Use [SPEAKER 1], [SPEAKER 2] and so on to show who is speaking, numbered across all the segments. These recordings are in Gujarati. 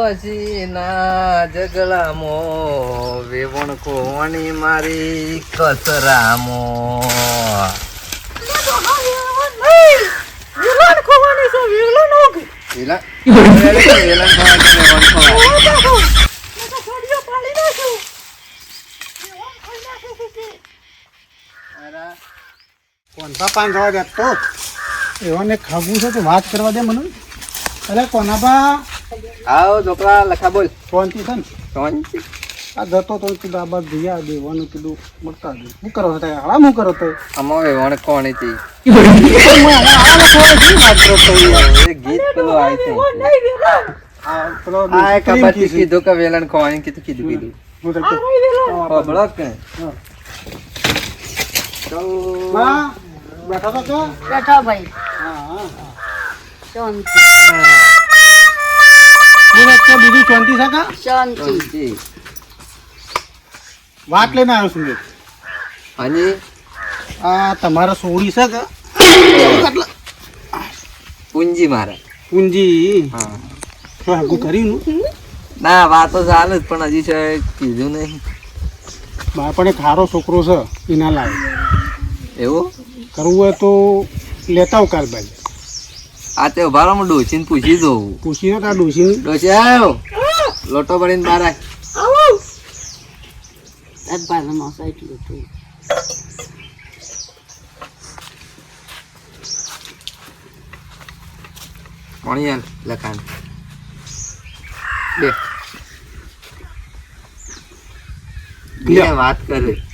[SPEAKER 1] પછી જગલામો વેવણ કોવાની મારી
[SPEAKER 2] કચરામો તો એવાને ખાવું છે તો વાત કરવા દે મને અરે કોનાપા
[SPEAKER 1] આવો છોકરા લખા બોલ.
[SPEAKER 2] ફોનથી છે ને?
[SPEAKER 1] શાંતિ.
[SPEAKER 2] આ જતો તો કીધું આ બાદ ભૈયા દેવાનું કીધું મળતા દે શું કરો છો હાલા શું કરો તો
[SPEAKER 1] આમાં વેવણ કોણ હતી એ ગીત પેલો આય છે.
[SPEAKER 2] કીધી.
[SPEAKER 1] કે વેલણ ખવાની કીધું કીધું કીધું.
[SPEAKER 2] બેઠા તો છો?
[SPEAKER 3] બેઠો ભાઈ.
[SPEAKER 2] હા, હા, હા.
[SPEAKER 3] શાંતિ
[SPEAKER 2] બોલો, તો બીજું શાંતિ છે કા?
[SPEAKER 3] શાંતિ.
[SPEAKER 2] વાત લઈને આવ્યો છું
[SPEAKER 1] અને?
[SPEAKER 2] આ તમારા સોડી છે કે?
[SPEAKER 1] પૂંજી મારા.
[SPEAKER 2] પૂંજી?
[SPEAKER 1] હા.
[SPEAKER 2] કર્યું નું?
[SPEAKER 1] વાતો ચાલે જ પણ હજી છે કીધું નહીં.
[SPEAKER 2] બા પણ એક સારો છોકરો છે એના લાવે
[SPEAKER 1] એવું?
[SPEAKER 2] કરવું હોય તો લેતા આવ કાલ ભાઈ.
[SPEAKER 1] આ તે ઊભા રહો, ડોસીને પૂછી દઉં
[SPEAKER 2] પૂછી તો તાર
[SPEAKER 1] ડોસી આવ્યો લોટો ભરીને બહાર ભારે
[SPEAKER 3] મોસા એટલું હતું
[SPEAKER 1] પાણી આલ લખાણ. બે. બે વાત કરે.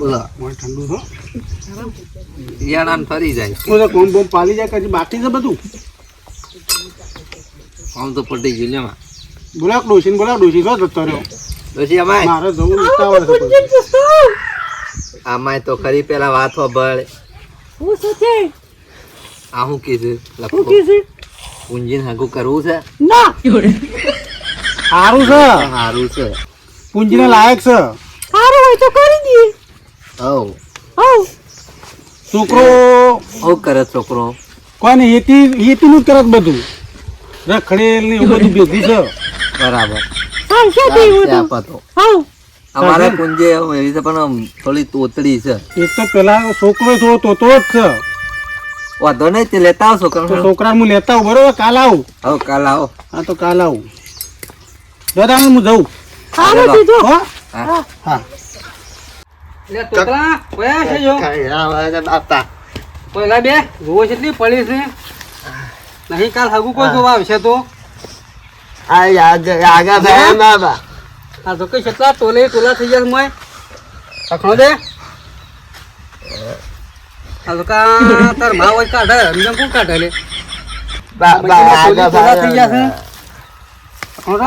[SPEAKER 1] બોલો
[SPEAKER 2] ઠંડુ છો
[SPEAKER 1] યાણાને ફરી જાય.
[SPEAKER 2] હું તો કોમ બોમ પાલી જાય કે બાકી છે બધું?
[SPEAKER 1] આમ તો પટી ગયું લેમાં
[SPEAKER 2] બોલાવ ડોશી બોલાવ ડોશી છો જતો રહ્યો?
[SPEAKER 1] ડોસી અમાય
[SPEAKER 2] મારે જવું ઉતાવળ છે પછી.
[SPEAKER 1] આમાય તો ખરી પેલા વાત હોભળ
[SPEAKER 3] હું શું છે?
[SPEAKER 1] આ હું કીધું
[SPEAKER 3] હું
[SPEAKER 1] લખો
[SPEAKER 3] કીધું?
[SPEAKER 1] પૂંજીને હાગું કરવું છે?
[SPEAKER 3] ના.
[SPEAKER 2] સારું છે.
[SPEAKER 1] સારું છે.
[SPEAKER 2] પૂંજીને લાયક છે.
[SPEAKER 3] સારું હોય તો કરી દઈએ.
[SPEAKER 1] હવ
[SPEAKER 3] હવ
[SPEAKER 2] છોકરો.
[SPEAKER 1] હું કરે છોકરો.
[SPEAKER 2] કોને હેતી હેતીનું જ કરે બધું. રખડેલ ને બધું ભેગું છે.
[SPEAKER 1] બરાબર.
[SPEAKER 3] તે.
[SPEAKER 1] તો અમારે પૂંજે એવી છે પણ થોડી તોતડી છે.
[SPEAKER 2] એ તો પેલા છોકરો થોડો તોતો જ છે.
[SPEAKER 1] વાંધો નહીં તે લેતા આવશો છોકરા
[SPEAKER 2] છોકરા હું લેતા આવું બરોબર? કાલ આવું.
[SPEAKER 1] હવે કાલ આવો.
[SPEAKER 2] હા તો કાલ આવું. દાદા હું જઉં. હા.
[SPEAKER 1] હા.
[SPEAKER 4] એટલે તોતલા કયા છે જો. પહેલા બે છે પડી છે. નહીં કાલ હગું કોઈ જોવા આવશે તો. આ તો કઈ કેટલા ટોલે ટોલા થઈ જશે મોય. પકડો દે. આ તો કા તાર મા હોય કાઢે રમઝમ કોણ કાઢે લે? ટોલી ટોલા થઈ જશે પકડો દે.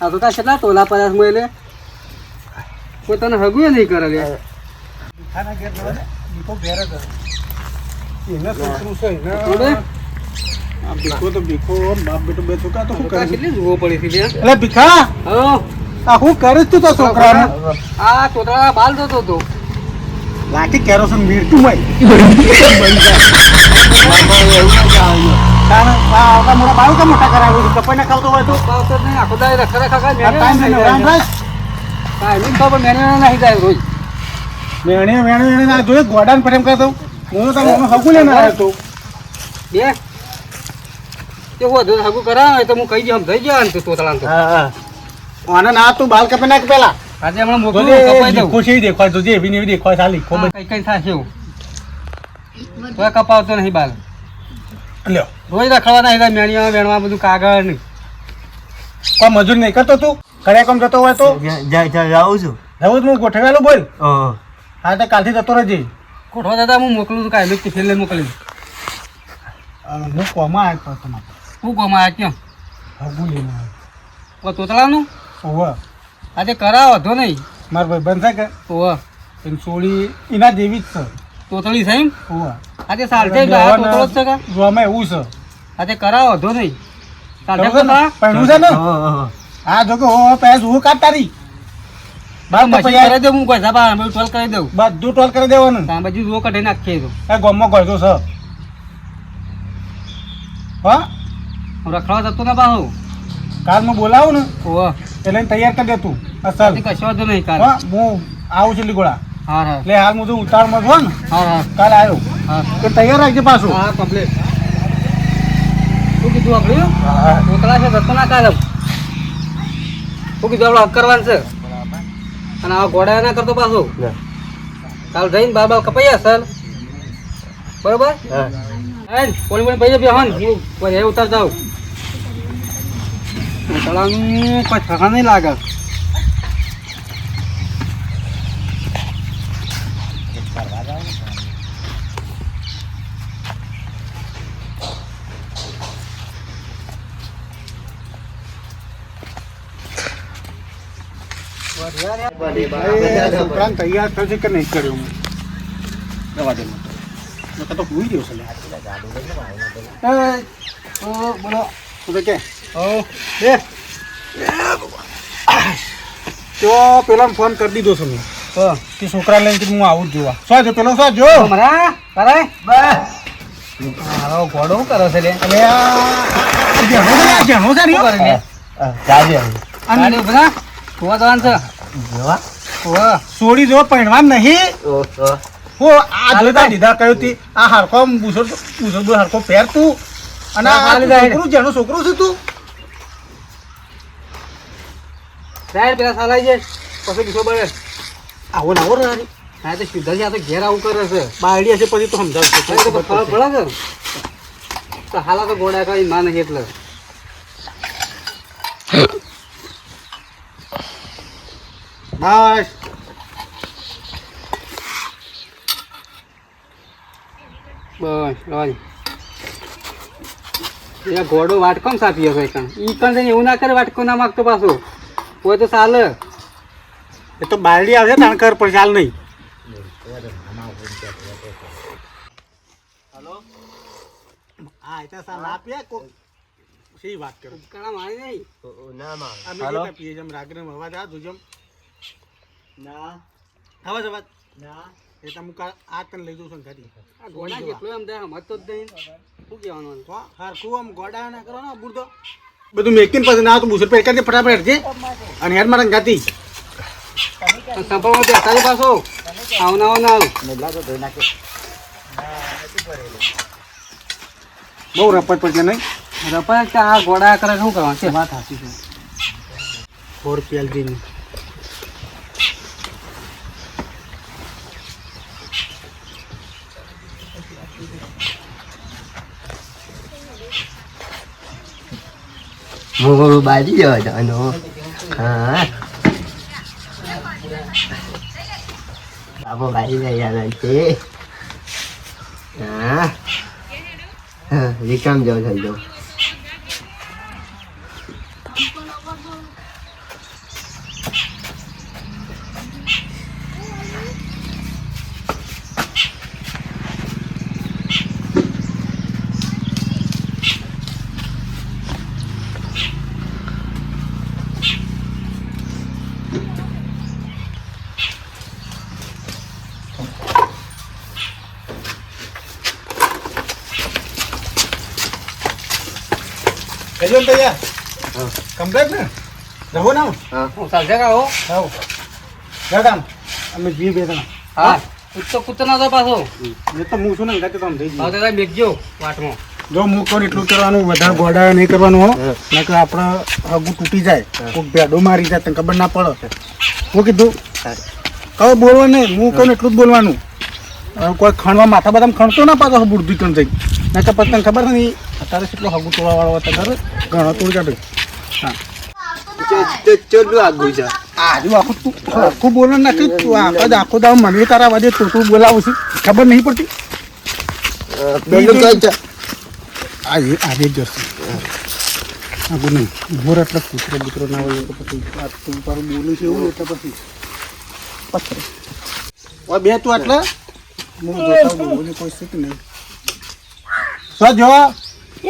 [SPEAKER 4] આ તો કા કેટલા તોલા પડ્યા છે મોય લે. કોઈ તને હગું નહીં કરે લે.
[SPEAKER 2] ખાના ઘેર જવા દે. ઘેર જ એને છોકરું છે? એને આ ભીખો તો ભીખો બાપ બેટો બે છોકરા તો શું કરે
[SPEAKER 4] કેટલી જોવો પડી છે
[SPEAKER 2] એટલે ભીખા?
[SPEAKER 4] હો.
[SPEAKER 2] આ હું કરે તું તો છોકરાને?
[SPEAKER 4] આ તોતલા બાલ જોતો તો
[SPEAKER 2] લાઠી કેરોસન મીરતું ભાઈ મોટા બાળકો કેમ મોટા કરાવે છે? કપાઈને ખાવતો હોય તો?
[SPEAKER 4] નહીં, આખો દાડો રખા રખા
[SPEAKER 2] આ ટાઈમ
[SPEAKER 4] મેણે
[SPEAKER 2] થઈને
[SPEAKER 4] નહીં
[SPEAKER 2] રામ
[SPEAKER 4] જાય.
[SPEAKER 2] રાખ.
[SPEAKER 4] કાંઈ નહીં મેણે જાય રોજ.
[SPEAKER 2] આ જોયે ગોડાને પ્રેમ કરતો હું તો મને હગું લઈને આવ્યો તો
[SPEAKER 4] બે. તે હું હગું કરાવે તો હું કહી દઉં, થઈ જાય ને તો તોતલાને હા
[SPEAKER 2] આને ના તું બાલ કપી નાખ પેલા.
[SPEAKER 4] આજે હમણાં મોકલું, કપાઈ દઉં.
[SPEAKER 2] ખુશ એવી દેખાય જોજે એવી ને એવી દેખાય સાલી ખૂબ
[SPEAKER 4] હા, કંઈ કંઈ થશે એવું. તોય કપાવતો નહીં બાલ.
[SPEAKER 2] લ્યો.
[SPEAKER 4] રોજ રખડવાના હેલા વેણવા બધું કાગળ નહીં
[SPEAKER 2] કોઈ મજૂર નહીં કરતો તું? ઘરે કામ જતો હોય તો?
[SPEAKER 1] જાઉં છું.
[SPEAKER 2] જવું હું ગોઠવેલું બોલ. હા. તો કાલથી જતો રહેજે.
[SPEAKER 4] ગોઠવા દાદા હું મોકલું છું કાલે ટિફિન લઈને મોકલી
[SPEAKER 2] હું કોમાં આવ્યો તમારે?
[SPEAKER 4] હું કોમાં આવ્યો ક્યાં?
[SPEAKER 2] હગું લઈને
[SPEAKER 4] તોતલાનું?
[SPEAKER 2] ઓવા.
[SPEAKER 4] આજે કરાવો વધો નહીં.
[SPEAKER 2] મારા ભાઈ બંધ છે કે?
[SPEAKER 4] ઓવા.
[SPEAKER 2] એની સોળી એના જેવી જ છે.
[SPEAKER 4] તોતળી છે એમ?
[SPEAKER 2] ઓવા.
[SPEAKER 4] આજે ગયા તોતળો જ છે કે?
[SPEAKER 2] જોવામાં એવું છે.
[SPEAKER 4] આજે કરાવો વધો નહીં.
[SPEAKER 2] બરોબર ને?
[SPEAKER 4] કોતા?
[SPEAKER 2] છે ને? હા જો કે હો પહેસ હું કાઢ તારી. બાર
[SPEAKER 4] મશીન કરી દઉં હું કોઈ સાબા અમે ટોલ કરી દઉં.
[SPEAKER 2] બધું ટોલ કરી દેવાનું.
[SPEAKER 4] ત્યાં બાજુ રો કઢી નાખીએ તો.
[SPEAKER 2] એ ગોમમાં ગળતો છે. હા?
[SPEAKER 4] રખડવા જતો ના બાહુ.
[SPEAKER 2] કાલમાં બોલાવું ને
[SPEAKER 4] ઓહ.
[SPEAKER 2] એટલે તૈયાર કરી દે તું. અસલ
[SPEAKER 4] કશો વાંધો નહીં કાલ.
[SPEAKER 2] હું આવું છું લીગોળા.
[SPEAKER 4] હા હા
[SPEAKER 2] એટલે હાલ હું તો ઉતાળમાં છું ને.
[SPEAKER 4] હા હા
[SPEAKER 2] કાલ આવ્યો
[SPEAKER 4] હા.
[SPEAKER 2] તો તૈયાર રાખજે પાછું.
[SPEAKER 4] હા કમ્પ્લીટ શું કીધું આપણે
[SPEAKER 2] હા
[SPEAKER 4] મોકલા છે જતો ના કાલે. શું કીધું આપણે હક કરવાનું છે. અને આ ઘોડા ના કરતો પાછું. કાલ જઈને બાર બાર કપાઈ સર બરોબર? હા. પોણી પોણી પૈસા બી હન. હું એ ઉતાર જાઉં તળાવનું કોઈ થકા નહીં લાગે.
[SPEAKER 2] છોકરાને તૈયાર થશે કે નહીં કર્યો તો. ભૂલી ગયો છે બોલો તો કે? બે તો પેલા ફોન કરી દીધો છે મેં.
[SPEAKER 4] તો
[SPEAKER 2] છોકરા લઈને હું આવું જ જોવા. શું છે પેલો શું જો.
[SPEAKER 4] હમણાં કરે મારો ઘોડો કરે છે લે?
[SPEAKER 2] આ જેણો છે ને, છે ને.
[SPEAKER 4] કરે લે? જોવા જવાનું છે. હોવા.
[SPEAKER 2] સોડી જો પહેણવા નહીં. હો આ જોતા દીધા કયો તી. આ હરખો બુસો બુસો બુ હરખો પહેર તું. અને આ. છોકરું જેનું છોકરું છે તું.
[SPEAKER 4] સાહેબ પેલા સાલાઈ જાય. પછી બીજો બળે
[SPEAKER 2] આવો આવો ને
[SPEAKER 4] હા તો સીધા છે તો ઘેર આવું કરે છે.
[SPEAKER 2] બાયડી હશે પછી તો સમજાવશે.
[SPEAKER 4] ખબર પડે છે. તો હાલા તો ગોડા કઈ માને એટલે.
[SPEAKER 2] બસ.
[SPEAKER 4] બસ એ ઘોડો વાટકોમ સાપી હશે કણ. ઈ કણ જઈને એવું ના કરે વાટકો ના માગતો પાછો. કોઈ તો ચાલે.
[SPEAKER 2] એ તો બાયડી આવશે તાણ કર પણ ચાલ નહીં. હા એ તો સાલ આપીએ કોક વાત કરો?
[SPEAKER 4] કણા મારી નહીં.
[SPEAKER 2] અમે જેટલા પીએ જમ રાગને અવાજ આ જોજો ના. અવાજ અવાજ ના. એ તમે આ તને લઈ જઉં છું
[SPEAKER 4] આ ઘોડા જેટલો એમ દે સમજતો જ નહીં. શું કહેવાનું?
[SPEAKER 2] તો હરખું આમ ગોડા ના કરો ને બુરદો. બધું મેકીન પાસે ના તો બુસર દે ફટાફટ છે અને હેડ મારા ગાતી
[SPEAKER 4] સંભાળો બેસતા તારી પાછો. આવ ના આવ
[SPEAKER 2] બહુ રપટ પડશે નહીં?
[SPEAKER 4] રપાય કે આ ગોડા કરે શું કરવાનું? છે વાત સાચી છે.
[SPEAKER 2] ફોર પીએલજી
[SPEAKER 5] મોરું બાજી જવા જવાનો હા બાબો બાજી લઈ જવાના છે હા હા, વિક્રમ જેવો થઈ જાઉં
[SPEAKER 2] કહેજો ને તૈયાર. કમ્પ્લેટ ને. રહો ના
[SPEAKER 4] હું. ચાલશે કા હો
[SPEAKER 2] હા જડામ અમે જી બે જણા.
[SPEAKER 4] હા. કૂદતો કૂદતો ના તો પાછો.
[SPEAKER 2] એ તો હું છું ને ગાતે તો આમ થઈ ગયું
[SPEAKER 4] તો બેગજો વાટમાં.
[SPEAKER 2] જો હું કોણ ને એટલું કરવાનું વધારે ગોડા નહીં કરવાનું હો. નકર આપણે હગું તૂટી જાય. કોઈક ભેડો મારી જાય તને ખબર ના પડે. હું. કીધું? કહો બોલવા નહીં હું કોણ ને એટલું જ બોલવાનું. કોઈ ખણવા માથા બધા ખણતો ના પાછો બુદ્ધિ કણ જઈ નકર પછી તને ખબર છે ને ઈ અત્યારે કેટલો હગું તોડા વાળો હતા ખબર ઘણો તોડ કાઢે હા
[SPEAKER 5] ચોટલું આગું છે.
[SPEAKER 2] આજુ આખું તું આખું બોલો નથી તું આખો જ આખો દાવ મને તારા વાજે તું તું બોલાવું છું. ખબર નહીં પડતી? આજે આજે જ જશે. આગળ નહીં. ભોર એટલે કૂતરો બૂતરો ના હોય તો પછી આ તું તારું બોલું છે એવું એટલે પછી. પથ્થર હવે બે તું એટલે હું જોતા બોલી કોઈ શીખ નહીં. શું જોવા?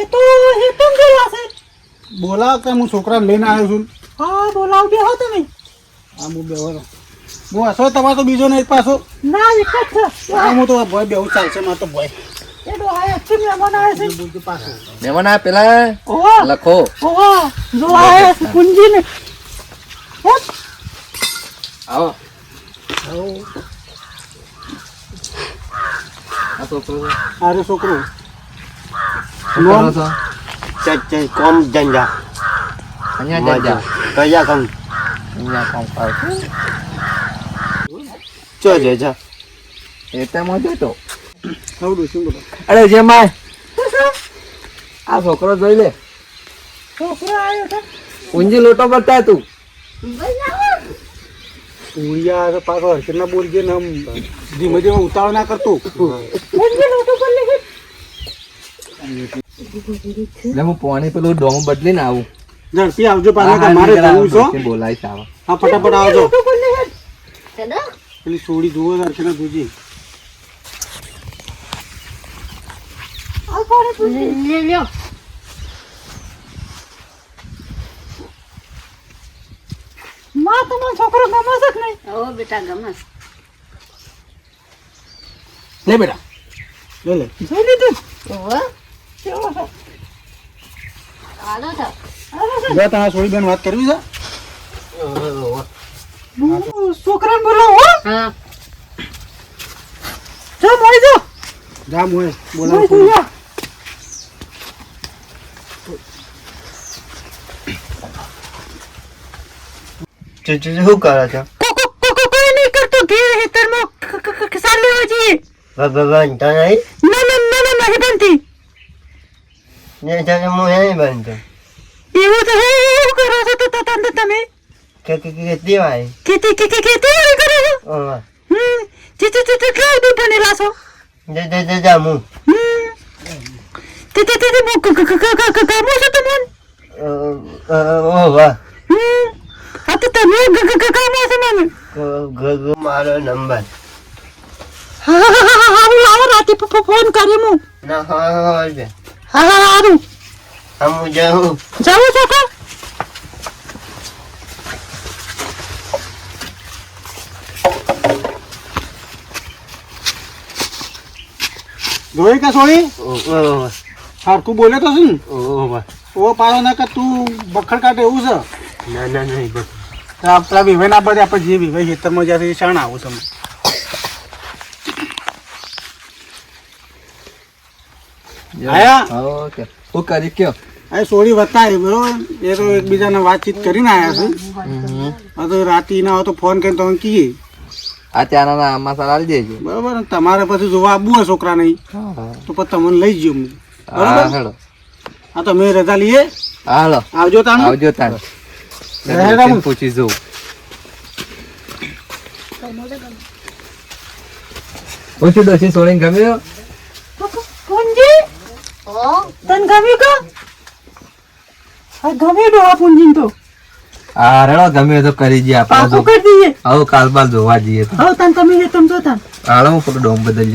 [SPEAKER 3] એ તો હેતમ તો છે?
[SPEAKER 2] બોલાવ કે હું છોકરાને લઈને આવ્યો છું.
[SPEAKER 3] હા બોલાવ બે હો નહીં
[SPEAKER 2] આ હું બે હું હસો તમારો તો બીજો નહીં પાછો.
[SPEAKER 3] ના એક જ છે.
[SPEAKER 2] આ હું તો ભોય બેવું ચાલશે મારે તો ભય
[SPEAKER 3] એ મહેમાન આવે
[SPEAKER 1] આ પેલા? લખો.
[SPEAKER 3] ઓહો. જો આવે છે કુંજી ને
[SPEAKER 1] આવો. આ છોકરો. છે.
[SPEAKER 2] Chạy છોકરો
[SPEAKER 1] con dành ra.
[SPEAKER 5] ચલ ચલ કોમ જંજા
[SPEAKER 1] અહીંયા જ જા
[SPEAKER 5] કયા કામ
[SPEAKER 1] અહીંયા કામ કરે
[SPEAKER 5] ચો જે જા
[SPEAKER 1] એ તેમાં જતો
[SPEAKER 2] હવડું શું બોલો
[SPEAKER 1] અરે જે માય આ છોકરો જોઈ લે
[SPEAKER 3] છોકરો આવ્યો છે
[SPEAKER 1] ઊંજી લોટો બતાય તું
[SPEAKER 2] ઉડિયા તો પાછો હરકત ના બોલજે ને આમ ધીમે ધીમે ઉતાવળ ના કરતું
[SPEAKER 3] કુંજી લોટો પર લે
[SPEAKER 1] એટલે હું પોણી પેલું ડોમ બદલીને આવું.
[SPEAKER 2] ઝડપી આવજો પાછા તમારે જવું છો?
[SPEAKER 1] બોલાય બોલાવીશ
[SPEAKER 2] હા ફટાફટ આવજો. પેલી સોડી જુઓ
[SPEAKER 3] અર્ચના માં તમારો છોકરો ગમે જ નહીં?
[SPEAKER 6] ઓ બેટા ગમે
[SPEAKER 2] લે બેટા. લે લે.
[SPEAKER 3] જોઈ લીધું?
[SPEAKER 6] ઓહો
[SPEAKER 2] બે તમારા સોડી બેન વાત કરવી છે?
[SPEAKER 3] હું છોકરાને બોલાવો હો?
[SPEAKER 6] હા.
[SPEAKER 3] જો મળી જો.
[SPEAKER 2] બોલાવો
[SPEAKER 3] જો
[SPEAKER 5] ચુ ચુ શું કરો છો?
[SPEAKER 3] કોઈ નહીં કરતો ઘેર હેતરમાં કિસાન લેવા જઈએ.
[SPEAKER 5] ભગવાન તો નહીં?
[SPEAKER 3] ના ના ના ના નહીં બનતી
[SPEAKER 5] ને તને હું બંધ. બનતો
[SPEAKER 3] એવું તો હે એવું કરો છો તો તો તમે.
[SPEAKER 5] કે કે કે દેવાય.
[SPEAKER 3] ખેતી કે કે ખેતી એવું કરો છો.
[SPEAKER 5] ઓવા
[SPEAKER 3] હમ તે તે તે તે કઈ દૂધ ને લાસો
[SPEAKER 5] જે દે દે જા
[SPEAKER 3] હમ. તે તે તે મો ક ક ક ક ક ક કામો છો તમને
[SPEAKER 5] ઓવા
[SPEAKER 3] હમ. આ તો તમે ગ ગ ગ કામો છો મને
[SPEAKER 5] ગગુ મારો નંબર.
[SPEAKER 3] હા હા હા હા હા લાવો રાતે ફોન કરી હું
[SPEAKER 5] ના હા હા
[SPEAKER 3] હા હા હારું
[SPEAKER 5] હું જાઉં
[SPEAKER 3] જાવું છો કા?
[SPEAKER 2] જોઈ કે
[SPEAKER 5] ઓવા
[SPEAKER 2] હરકું બોલે તો શું? ઓ પાછો ના કે તું બખડ કાઢે એવું છે?
[SPEAKER 5] ના ના નહીં બસ
[SPEAKER 2] તો આપણા વિવાહ ના બધે આપણે જે વિવાહ ખેતરમાં જ્યાંથી શાણ આવું તમે. આયા?
[SPEAKER 1] ઓકે. હું કરી કયો?
[SPEAKER 2] આ સોળી વતાય બરોબર? એ તો એકબીજાને વાતચીત કરીને આવ્યા છે. આ તો રાતી ના હોય તો ફોન કરીને તમે કહીએ
[SPEAKER 1] આ ચાના આમાં સારા આવી દેજો
[SPEAKER 2] બરોબર? તમારે પછી જોવા આવવું હોય છોકરા નહીં તો પછી તમને લઈ જજો હું
[SPEAKER 1] હા
[SPEAKER 2] બરોબર હા તો મેં રજા લઈએ.
[SPEAKER 1] હાલો.
[SPEAKER 2] આવજો તાણ.
[SPEAKER 1] આવજો તાન
[SPEAKER 2] હેડો.
[SPEAKER 1] પૂછી જોઉં? પૂછી ડોસી સોળીને ગમ્યો?
[SPEAKER 3] તને ગમ્યું કા ગમે ગમ્યું આ પુંજી તો
[SPEAKER 1] આ રેડો ગમે તો કરી દઈએ આપણે
[SPEAKER 3] તો
[SPEAKER 1] જો
[SPEAKER 3] કરી દઈએ
[SPEAKER 1] હવે કાલ બાલ જોવા જઈએ તો
[SPEAKER 3] હવે તને તમે જે તમે જોતા
[SPEAKER 1] આળો હું પેલો ડોમ બદલ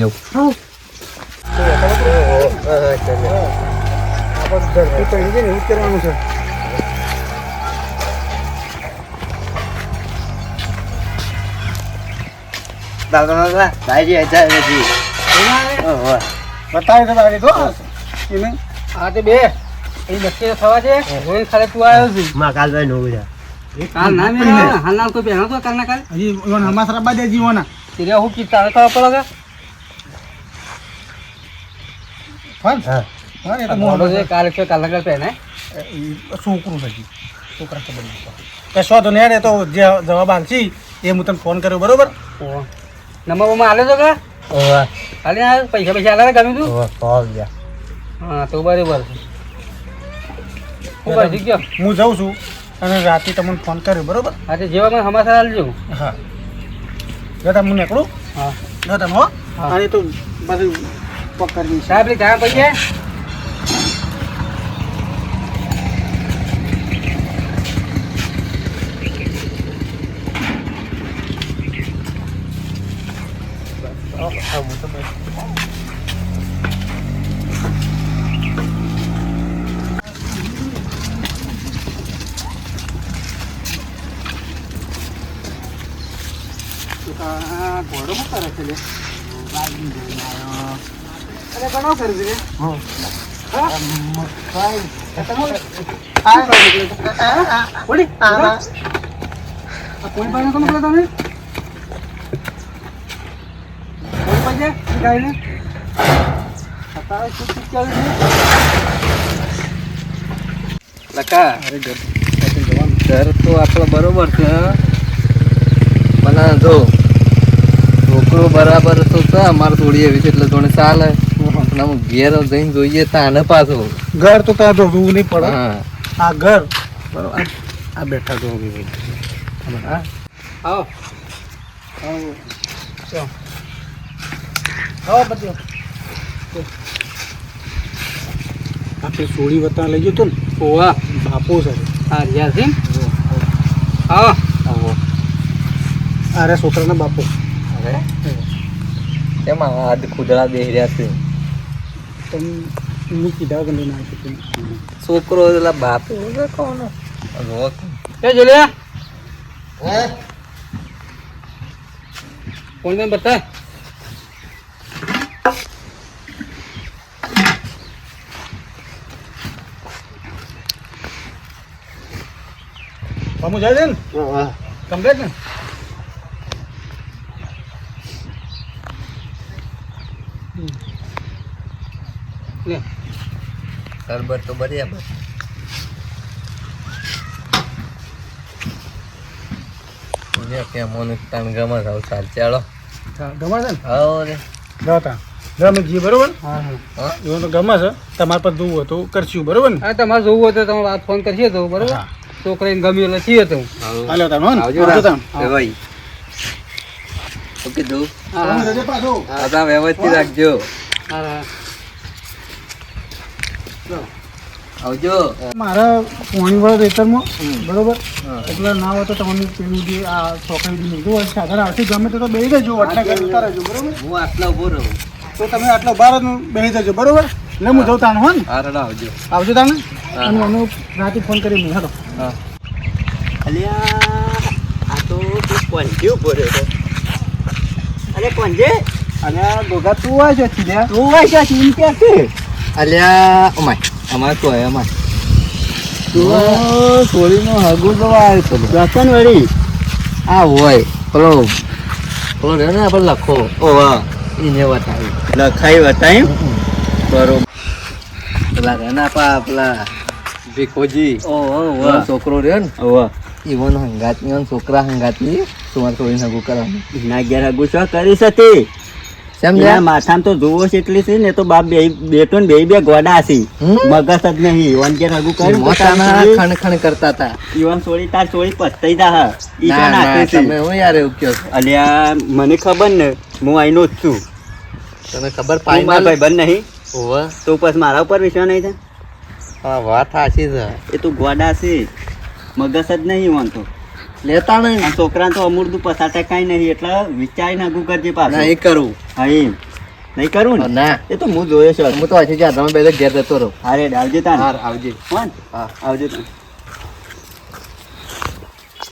[SPEAKER 2] આપણે પડી છે ને એવું કરવાનું છે
[SPEAKER 5] હજાર
[SPEAKER 2] બતાવી તો તારી તો એને
[SPEAKER 4] આ તે બે એ નક્કી થવા છે ખાલી તું આવ્યો છે.
[SPEAKER 5] માં કાલ ભાઈ નું
[SPEAKER 4] કાલ ના મેં હાલ ના કોઈ પહેરો તો કાલ ના કાલ?
[SPEAKER 2] હજી ઓન હમાસ રબા દે જીવોના.
[SPEAKER 4] તિરે હું કી તારે ખબર પડે
[SPEAKER 2] ફોન
[SPEAKER 5] હા.
[SPEAKER 2] હા એ તો
[SPEAKER 4] મોડો છે કાલ છે કાલ ના કાલ પહેરાય
[SPEAKER 2] છોકરું છે છોકરા કશો તો તો જે જવાબ આલશી એ હું તને ફોન કર્યો બરોબર.
[SPEAKER 4] નંબર બમ્બર આલે તો કા? હાલે પૈસા પૈસા આલે ગમ્યું તું?
[SPEAKER 5] જા
[SPEAKER 4] હા તો બરાબર હું ભાઈ જગ્યા
[SPEAKER 2] હું જાઉં છું. અને રાતે તમને ફોન કર્યો બરાબર?
[SPEAKER 4] આજે જેવા મને સમાચાર આલજો.
[SPEAKER 2] હા. દાદા હું નીકળું.
[SPEAKER 4] હા.
[SPEAKER 2] દાદા હો. અને તો બધું પકડી
[SPEAKER 4] સાહેબ લે ત્યાં પૈયા Oh, I was a
[SPEAKER 2] ગોડો શું કરે છે લે અરે બનાવ કરી દે હા ઓડી આ કોણ પાસે તમે પેલા તમે કોણ પાસે ગાયને અત્યારે શું શું ચાલે છે
[SPEAKER 1] લકા ઘર તો આપણો બરોબર છે પણ જો છોકરો બરાબર તો અમારે થોડી એવી છે એટલે થોડે ચાલે. પણ આમ ઘેર જઈને જોઈએ ત્યાં ને પાછો.
[SPEAKER 2] ઘર તો ત્યાં જોવું નહીં પડે.
[SPEAKER 1] હા.
[SPEAKER 2] આ ઘર. બરાબર. આ- બેઠા ભાઈ હા?
[SPEAKER 4] આવો.
[SPEAKER 2] આવો. બધું આપણે સોળી વતા લઈ ગયો તો ને?
[SPEAKER 4] ઓવા
[SPEAKER 2] બાપો છે.
[SPEAKER 4] આ સિંહ આવો. આવો.
[SPEAKER 2] અરે છોકરાના બાપો.
[SPEAKER 1] કેમાં આદ ખુદડા બેહી રહ્યા છે.
[SPEAKER 2] તમે કીધા આવી શકું
[SPEAKER 1] છોકરો એટલે બાપ કોણ
[SPEAKER 4] એ જોલિયા! કોણ કોણ બતા
[SPEAKER 2] મામુ જાય છે ને કમ્પ્લેટ ને.
[SPEAKER 1] સરબત તો બરાબર મને તને ગમે છે ચાલ. ચાલો
[SPEAKER 2] ગમે છે ને?
[SPEAKER 1] આવો રે
[SPEAKER 2] જાતા ગમે જઈએ બરોબર?
[SPEAKER 4] હા હા.
[SPEAKER 1] હા?
[SPEAKER 2] તો ગમે છે. તમારે પર જોવું હતું કરશું બરોબર ને?
[SPEAKER 4] હા તમારે જોવું હોય તો તમે વાત ફોન કરશે તો બરોબર. છોકરાને ગમ્યું એટલે છીએ તો.
[SPEAKER 2] હાલો તાર
[SPEAKER 1] આવજો
[SPEAKER 2] આવજો
[SPEAKER 1] ભાઈ. શું કીધું
[SPEAKER 4] હા.
[SPEAKER 2] પાછો
[SPEAKER 1] પાછા વ્યવસ્થિત રાખજો.
[SPEAKER 4] હા હા.
[SPEAKER 1] આવજો.
[SPEAKER 2] મારા પોણીવાળા રેતરમાં બરોબર? એટલે ના હોય તો તમને પેલું જે આ ચોકડી લીધું હોય સાધન આવશે ગમે તો બે જજો ઘરે જતા રહેજો બરોબર?
[SPEAKER 1] હું આટલા ઊભો રહું.
[SPEAKER 2] તો તમે આટલો બાર બેહી બેસી જજો બરોબર? એટલે હું જઉં તાણ હો ને
[SPEAKER 1] હા રડા આવજો.
[SPEAKER 2] આવજો તાને અને મને રાતે ફોન કરી મેં હાલો.
[SPEAKER 1] હા.
[SPEAKER 5] અલ્યા આ તો પંજે ઊભો રહ્યો અરે પંજે
[SPEAKER 2] અને ગોગા તું હોય છે
[SPEAKER 5] તું હોય છે કે છે?
[SPEAKER 1] અલ્યા અમાય અમાર તો હે અમાય તું છોડીનો હગુ તો આવે તો
[SPEAKER 5] રતન વળી?
[SPEAKER 1] આ હોય પેલો પેલો રહ્યો ને આપણે લખો.
[SPEAKER 5] ઓવા
[SPEAKER 1] એને બતાવી
[SPEAKER 5] લખાઈ બતાવી બરોબર.
[SPEAKER 1] પેલા રેના પા પેલા ભીખોજી.
[SPEAKER 5] ઓહો
[SPEAKER 1] પેલો છોકરો રહ્યો ને?
[SPEAKER 5] ઓ
[SPEAKER 1] ઈવન હંગાતની છોકરા હંગાતની સુમાર છોડીને હગું કરવાનું?
[SPEAKER 5] ના હગુ ગુસ્સો કરી શકે?
[SPEAKER 1] સમજ્યા?
[SPEAKER 5] માથામાં તો જુઓ છે એટલી છે ને તો બાપ બે બેટો ને બે બે ગોડા છે. મગજ જ નહીં. તો
[SPEAKER 1] કરતા હતા
[SPEAKER 5] ઈવન તાર પસ્તાઈ હા. છે.
[SPEAKER 1] તમે હું યાર એવું
[SPEAKER 5] અલ્યા મને ખબર ને હું આઈનો જ છું.
[SPEAKER 1] તને ખબર
[SPEAKER 5] તું મારા ભાઈ બંધ નહીં.
[SPEAKER 1] ઓવે
[SPEAKER 5] તો પછી મારા ઉપર વિશ્વાસ નહીં થાય?
[SPEAKER 1] હા વાત સાચી છે.
[SPEAKER 5] એ તો ગોડા છે. મગજ જ નહીં વાંધો
[SPEAKER 1] લેતા નહીં.
[SPEAKER 5] છોકરા તો તો અમૂર્દું પસાટે કઈ નહીં એટલે વિચારીને નાખું કરજે પાછું.
[SPEAKER 1] નહીં કરું.
[SPEAKER 5] હા એમ. નહીં કરું ને?
[SPEAKER 1] ના.
[SPEAKER 5] એ તો હું જોયો છે.
[SPEAKER 1] હું તો હજી જ્યાં તમે બે ઘેર જતો રહો.
[SPEAKER 5] અરે આવજે તાર
[SPEAKER 1] આવજે.
[SPEAKER 5] કોણ?
[SPEAKER 1] હા.
[SPEAKER 5] આવજે તાર